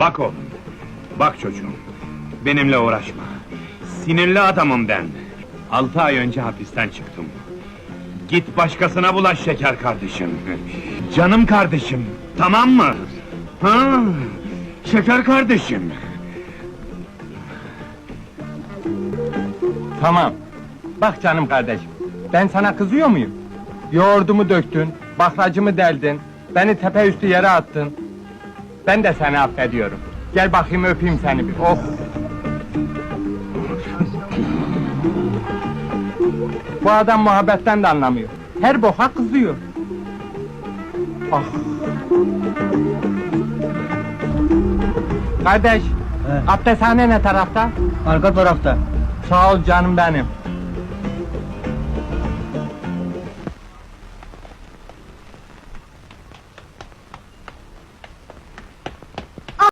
Bak oğlum, bak çocuğum. Benimle uğraşma. Sinirli adamım ben. Altı ay önce hapisten çıktım. Git başkasına bulaş şeker kardeşim. Canım kardeşim, tamam mı? Ha, şeker kardeşim. Tamam. Bak canım kardeşim, ben sana kızıyor muyum? Yoğurdumu döktün, bakracımı deldin, beni tepe üstü yere attın. Ben de seni affediyorum. Gel bakayım öpeyim seni bir. Oh! Bu adam muhabbetten de anlamıyor. Her boka kızıyor. Ah! Kardeş, abdesthane ne tarafta? Arka tarafta. Sağ ol canım benim.